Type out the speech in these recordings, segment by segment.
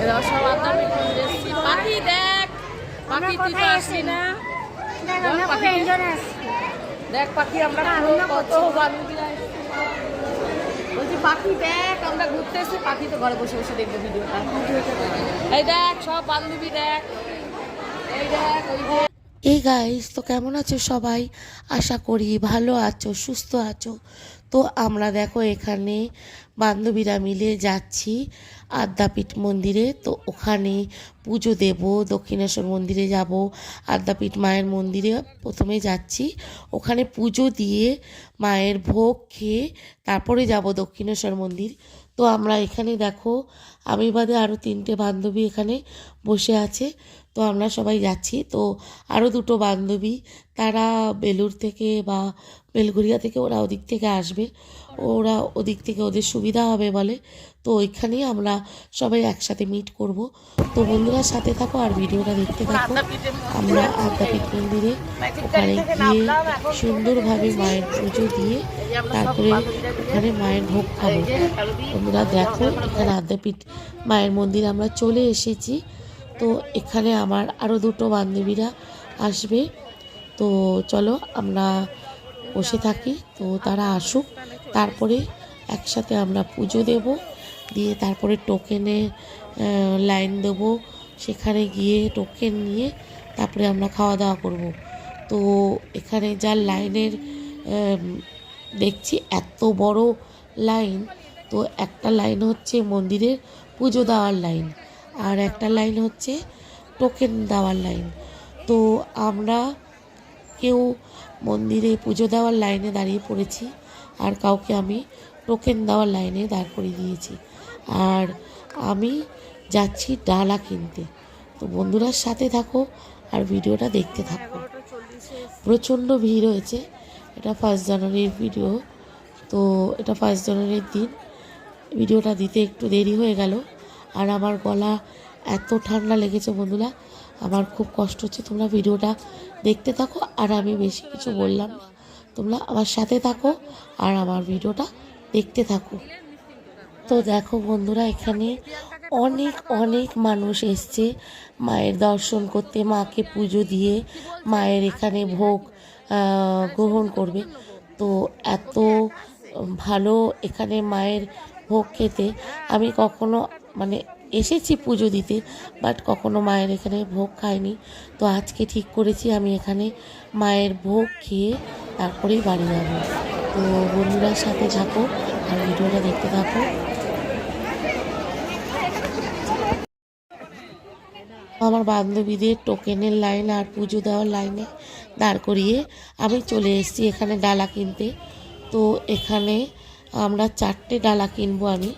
এরা সব আড্ডা পিটন পাখি দেখ পাখি তুই তো আসলি না। দেখ পাখি। দেখ আমরা কত করছি। বলছি পাখি দেখ আমরা ঘুরতে এসেছি পাখি তো ঘরে বসে বসে দেখবে ভিডিওটা। এই দেখ সব বান্ধবী দেখ। এই দেখ ওই যে এই গাইস তো কেমন আছো সবাই? আশা করি ভালো আছো, সুস্থ আছো। তো আমরা দেখো এখানে বান্ধবীরা মিলে যাচ্ছি আদ্যাপীঠ মন্দিরে। তো ওখানে পুজো দেব, দক্ষিণেশ্বর মন্দিরে যাব, আদ্যাপীঠ মায়ের মন্দিরে প্রথমে যাচ্ছি। ওখানে পুজো দিয়ে মায়ের ভোগ খেয়ে তারপরে যাব দক্ষিণেশ্বর মন্দির। তো আমরা এখানে দেখো, আমি বাদে আরও তিনটে বান্ধবী এখানে বসে আছে। তো আমরা সবাই যাচ্ছি। তো আরও দুটো বান্ধবী, তারা বেলুর থেকে বা বেলঘরিয়া থেকে ওরা ওদিক থেকে আসবে। ওরা ওদিক থেকে ওদের সুবিধা হবে বলে। তো ওইখানেই আমরা সবাই একসাথে মিট করব। তো বন্ধুরা সাথে থাকো আর ভিডিওটা দেখতে থাকো। আমরা আদ্যাপীঠ মন্দিরে ওখানে গিয়ে সুন্দরভাবে মায়ের পুজো দিয়ে তারপরে ওখানে মায়ের ভোগ খাব। বন্ধুরা দেখো, এখানে আদ্যাপীঠ মায়ের মন্দির আমরা চলে এসেছি। তো এখানে আমার আরও দুটো বান্ধবীরা আসবে। তো চলো আমরা বসে থাকি। তো তারা আসুক, তারপরে একসাথে আমরা পুজো দেব। দিয়ে তারপরে টোকেনে লাইন দেবো। সেখানে গিয়ে টোকেন নিয়ে তারপরে আমরা খাওয়া দাওয়া করব। তো এখানে যা লাইনের দেখছি এত বড় লাইন। তো একটা লাইন হচ্ছে মন্দিরের পুজো দেওয়ার লাইন। আর একটা লাইন হচ্ছে টোকেন দেওয়ার লাইন। তো আমরা কেউ মন্দিরে পুজো দেওয়ার লাইনে দাঁড়িয়ে পড়েছি আর কাউকে আমি টোকেন দেওয়ার লাইনে দাঁড় করিয়ে দিয়েছি। আর আমি যাচ্ছি ডালা কিনতে। তো বন্ধুরার সাথে থাকো আর ভিডিওটা দেখতে থাকো। প্রচণ্ড ভিড় হয়েছে। এটা ফার্স্ট জানুয়ারির ভিডিও। তো এটা ফার্স্ট জানুয়ারির দিন। ভিডিওটা দিতে একটু দেরি হয়ে গেল। আর আমার গলা এত ঠান্ডা লেগেছে বন্ধুরা, আমার খুব কষ্ট হচ্ছে। তোমরা ভিডিওটা দেখতে থাকো, আর আমি বেশি কিছু বললাম না। তোমরা আমার সাথে থাকো আর আমার ভিডিওটা দেখতে থাকো। তো দেখো বন্ধুরা, এখানে অনেক অনেক মানুষ এসছে মায়ের দর্শন করতে, মাকে পুজো দিয়ে, মায়ের এখানে ভোগ গ্রহণ করবে। তো এত ভালো এখানে মায়ের ভোগ খেতে। আমি কখনো মানে এসেছি পুজো দিতে বাট কখনো মায়ের এখানে ভোগ খাইনি। তো আজকে ঠিক করেছি, আমি এখানে মায়ের ভোগ খেয়ে তারপরেই বাড়ি যাব। তো বন্ধুরার সাথে থাকো, আর ভিডিওটা দেখতে থাকো। আমার বান্ধবীদের টোকেনের লাইন আর পুজো দেওয়ার লাইনে দাঁড় করিয়ে আমি চলে এসেছি এখানে ডালা কিনতে। তো এখানে আমরা চারটে ডালা কিনবো আমি।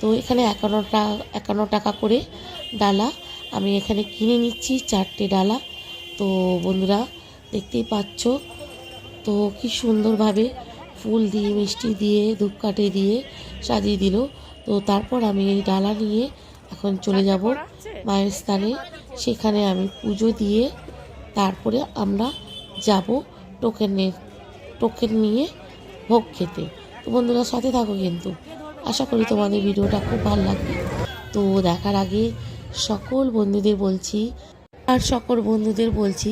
তো এখানে একান্ন টাকা একান্ন টাকা করে ডালা আমি এখানে কিনে নিচ্ছি চারটে ডালা। তো বন্ধুরা দেখতেই পাচ্ছ। তো কি সুন্দরভাবে ফুল দিয়ে মিষ্টি দিয়ে ধূপকাঠি দিয়ে সাজিয়ে দিল। তো তারপর আমি এই ডালা নিয়ে এখন চলে যাব মায়ের স্থানে। সেখানে আমি পুজো দিয়ে তারপরে আমরা যাব টোকেনের টোকেন নিয়ে ভোগ খেতে। তো বন্ধুরা, সাথে থাকো কিন্তু। আশা করি তোমাদের ভিডিওটা খুব ভালো লাগবে। তো দেখার আগে সকল বন্ধুদের বলছি, আর সকল বন্ধুদের বলছি,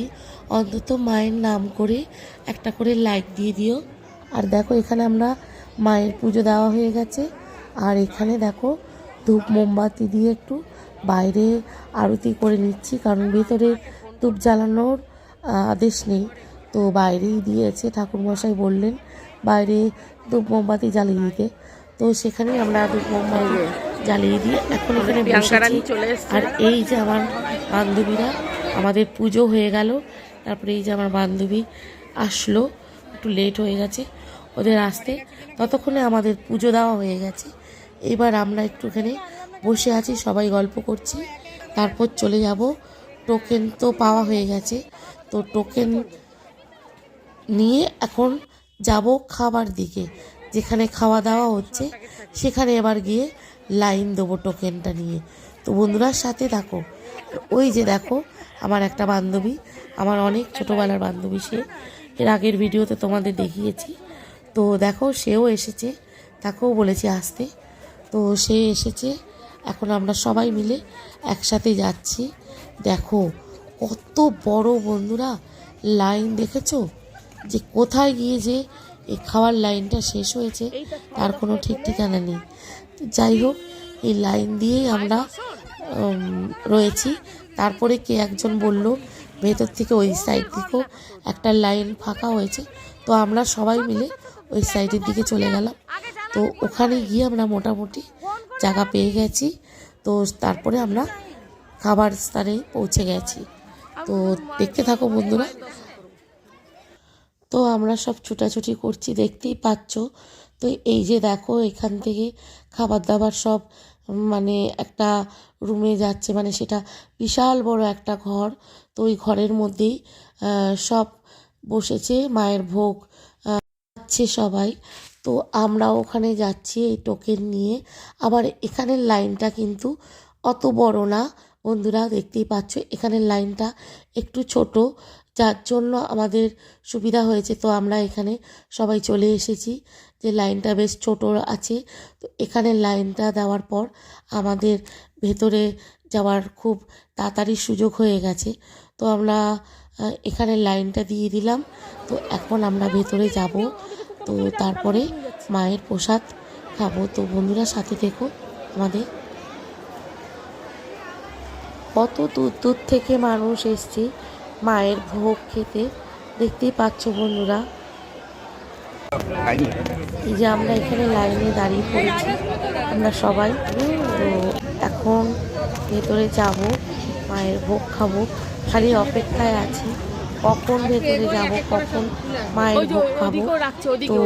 অন্তত মায়ের নাম করে একটা করে লাইক দিয়ে দিও। আর দেখো, এখানে আমরা মায়ের পুজো দেওয়া হয়ে গেছে। আর এখানে দেখো, ধূপ মোমবাতি দিয়ে একটু বাইরে আরতি করে নিচ্ছি, কারণ ভেতরে ধূপ জ্বালানোর আদেশ নেই। তো বাইরেই দিয়েছে, ঠাকুরমশাই বললেন বাইরে ধূপ মোমবাতি জ্বালিয়ে দিতে। তো সেখানেই আমরা ধূপ মোমবাতি জ্বালিয়ে দিয়ে এখন এখানে আর এই যে আমার বান্ধবীরা আমাদের পুজো হয়ে গেল। তারপরে এই যে আমার বান্ধবী আসলো একটু লেট হয়ে গেছে ওদের আসতে। ততক্ষণে আমাদের পুজো দেওয়া হয়ে গেছে। এবার আমরা একটুখানি বসে আছি সবাই গল্প করছি। তারপর চলে যাব। টোকেন তো পাওয়া হয়ে গেছে। তো টোকেন নিয়ে এখন যাব খাবার দিকে। যেখানে খাওয়া দাওয়া হচ্ছে, সেখানে এবার গিয়ে লাইন দেবো টোকেনটা নিয়ে। তো বন্ধুরা, সাথে থাকো। ওই যে দেখো, আমার একটা বান্ধবী, আমার অনেক ছোটোবেলার বান্ধবী সে। এর আগের ভিডিওতে তোমাদের দেখিয়েছি। তো দেখো, সেও এসেছে। তাকেও বলেছি আসতে। তো সে এসেছে। এখন আমরা সবাই মিলে একসাথে যাচ্ছি। দেখো, কত বড় বন্ধুরা। লাইন দেখেছ? যে কোথায় গিয়ে যে এই খাওয়ার লাইনটা শেষ হয়েছে তার কোনো ঠিক ঠিকানা নেই। যাই হোক এই লাইন দিয়েই আমরা রয়েছি। তারপরে কে একজন বলল ভেতর থেকে ওই সাইড থেকেও একটা লাইন ফাঁকা হয়েছে। তো আমরা সবাই মিলে ওই সাইডের দিকে চলে গেলাম। তো ওখানে গিয়ে আমরা মোটামুটি জায়গা পেয়ে গেছি। তো তারপরে আমরা খাবার স্থানে পৌঁছে গেছি। তো দেখতে থাকো বন্ধুরা। তো আমরা সব ছুটাছুটি করছি, দেখতেই পাচ্ছ। তো এই যে দেখো, এখান থেকে খাবার দাবার সব মানে একটা রুমে যাচ্ছে মানে সেটা বিশাল বড় একটা ঘর। তো ওই ঘরের মধ্যেই সব বসেছে, মায়ের ভোগ খাচ্ছে সবাই। তো আমরা ওখানে যাচ্ছি এই টোকেন নিয়ে। আবার এখানের লাইনটা কিন্তু অত বড় না, বন্ধুরা, দেখতেই পাচ্ছ। এখানের লাইনটা একটু ছোট যার জন্য আমাদের সুবিধা হয়েছে। তো আমরা এখানে সবাই চলে এসেছি যে লাইনটা বেশ ছোট আছে। তো এখানে লাইনটা দেওয়ার পর আমাদের ভেতরে যাওয়ার খুব তাড়াতাড়ি সুযোগ হয়ে গেছে। তো আমরা এখানে লাইনটা দিয়ে দিলাম। তো এখন আমরা ভেতরে যাব। তো তারপরে মায়ের প্রসাদ খাব। তো বন্ধুরা সাথে দেখো আমাদের। কত দূর দূর থেকে মানুষ এসছে। মায়ের ভোগ খেতে দেখতেই পাচ্ছ বন্ধুরা। এই যে আমরা এখানে লাইনে দাঁড়িয়ে পড়েছি, আমরা সবাই। তো এখন ভেতরে যাব, মায়ের ভোগ খাব। খালি অপেক্ষায় আছি, কখন ভেতরে যাব, কখন মায়ের ভোগ খাব। তো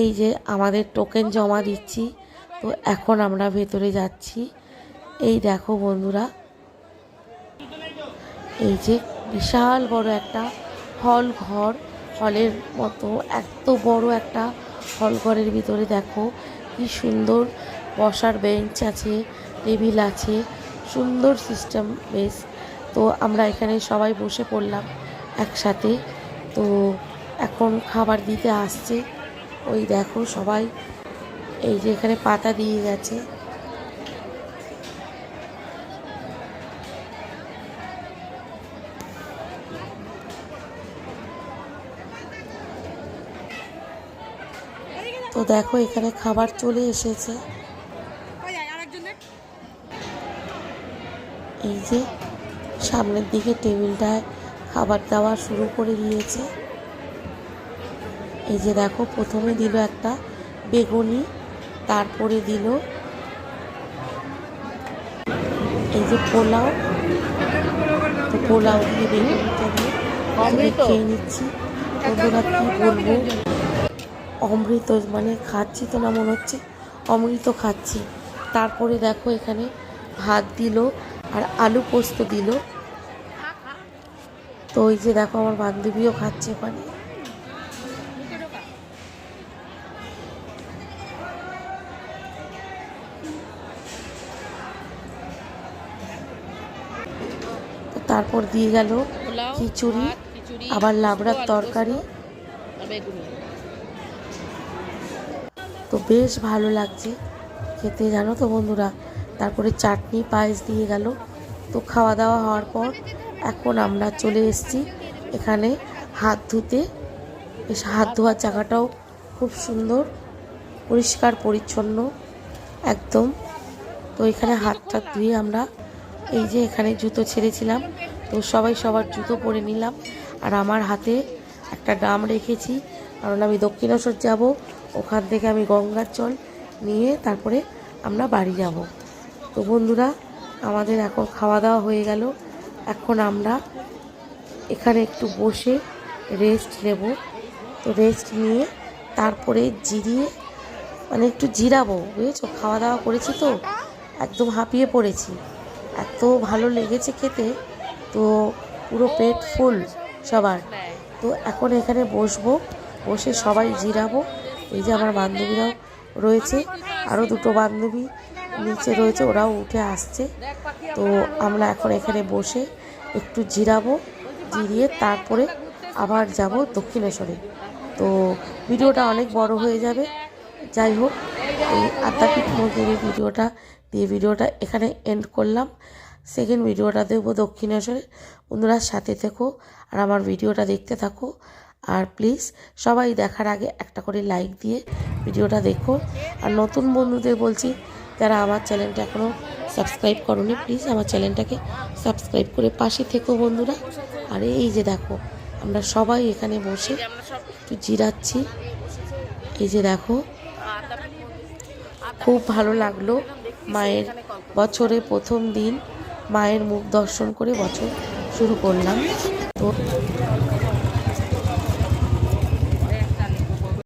এই যে আমাদের টোকেন জমা দিচ্ছি, তো এখন আমরা ভেতরে যাচ্ছি। এই দেখো বন্ধুরা এই যে বিশাল বড় একটা হল ঘর, হলের মতো এত বড় একটা হল ঘরের ভিতরে দেখো কি সুন্দর বসার বেঞ্চ আছে, টেবিল আছে, সুন্দর সিস্টেম বেশ। তো আমরা এখানে সবাই বসে পড়লাম একসাথে। তো এখন খাবার দিতে আসছে। ওই দেখো সবাই এই যে এখানে পাতা দিয়ে গেছে। তো দেখো এখানে খাবার চলে এসেছে। এই যে সামনের দিকে টেবিলটায় খাবার দেওয়া শুরু করে দিয়েছে। এই যে দেখো প্রথমে দিল একটা বেগুনি তারপরে দিল এই যে পোলাও। তো পোলাও দিয়ে বেগুনিটা দিয়ে খেয়ে নিচ্ছি। বন্ধুরা কি বলব? অমৃত মানে খাচ্ছি তো না মনে হচ্ছে অমৃত খাচ্ছি। তারপরে দেখো এখানে ভাত দিল আর আলু পোস্ত দিল। তো ওই যে দেখো আমার বান্ধবীও খাচ্ছে ওখানে। তারপর দিয়ে গেল খিচুড়ি আবার লাবড়ার তরকারি। তো বেশ ভালো লাগছে খেতে, জানো তো বন্ধুরা? তারপরে চাটনি, পায়েস দিয়ে গেল। তো খাওয়া দাওয়া হওয়ার পর এখন আমরা চলে এসেছি এখানে হাত ধুতে। বেশ হাত ধোয়ার জায়গাটাও খুব সুন্দর, পরিষ্কার, পরিচ্ছন্ন, একদম। তো এখানে হাত টাত ধুয়ে আমরা এই যে এখানে জুতো ছেড়েছিলাম, তো সবাই সবার জুতো পরে নিলাম। আর আমার হাতে একটা ডাম রেখেছি, কারণ আমি দক্ষিণেশ্বর যাব। ওখান থেকে আমি গঙ্গার জল নিয়ে তারপরে আমরা বাড়ি যাব। তো বন্ধুরা, আমাদের এখন খাওয়া দাওয়া হয়ে গেল। এখন আমরা এখানে একটু বসে রেস্ট নেব। তো রেস্ট নিয়ে তারপরে জিরিয়ে মানে একটু জিরাবো, বুঝেছ? খাওয়া দাওয়া করেছি তো, একদম হাঁপিয়ে পড়েছি। এত ভালো লেগেছে খেতে, তো পুরো পেট ফুল সবার। তো এখন এখানে বসবো, বসে সবাই জিরাবো। এই যে আমার বান্ধবীরাও রয়েছে, আরও দুটো বান্ধবী নিচে রয়েছে, ওরাও উঠে আসছে। তো আমরা এখন এখানে বসে একটু জিরাবো, জিরিয়ে তারপরে আবার যাব দক্ষিণেশ্বরে। তো ভিডিওটা অনেক বড় হয়ে যাবে। যাই হোক, এই আদ্যাপীঠ মন্দিরের ভিডিওটা দিয়ে ভিডিওটা এখানে এন্ড করলাম। সেকেন্ড ভিডিওটা দেবো দক্ষিণেশ্বরে। বন্ধুরা, সাথে থেকো আর আমার ভিডিওটা দেখতে থাকো। আর প্লিজ সবাই দেখার আগে একটা করে লাইক দিয়ে ভিডিওটা দেখো। আর নতুন বন্ধুদের বলছি, যারা আমার চ্যানেলটা এখনও সাবস্ক্রাইব করোনি প্লিজ আমার চ্যানেলটাকে সাবস্ক্রাইব করে পাশে থেকো বন্ধুরা। আর এই যে দেখো, আমরা সবাই এখানে বসে একটু জিরাচ্ছি। এই যে দেখো, খুব ভালো লাগল মায়ের বছরে প্রথম দিন, মায়ের মুখ দর্শন করে বছর শুরু করলাম। তো